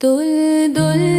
তুল দোল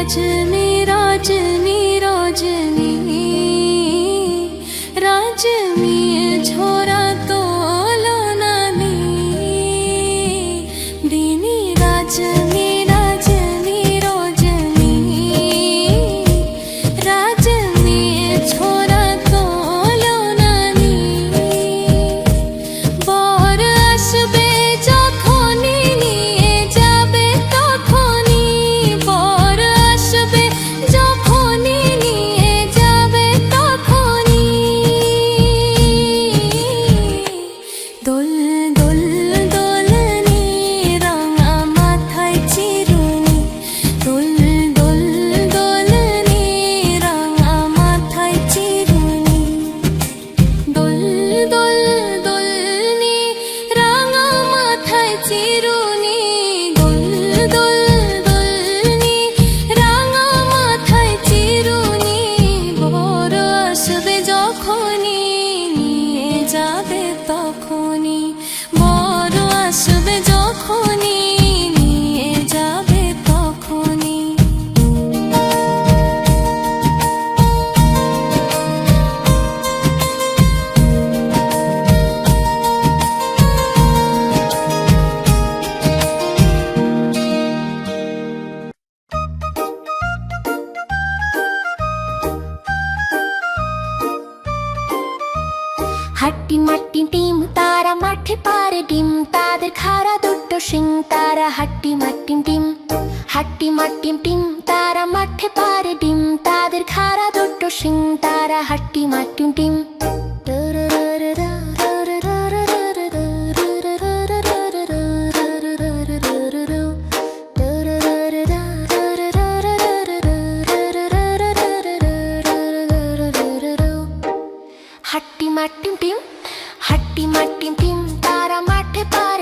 रजनी रजनी रजनी হাটি মাটি টিম তারা মাঠে পারে ডিম। তাদের খারা দুটো সিং তারা হাটি মাটি টিম হাটি মাটি টিম তারা মাঠে পারে ডিম। তাদের খারা দুটো সিং তারা হাটি মাটি টিম हट्टी मट्टी टिम हट्टी मट्टी टिम तारा मठ पार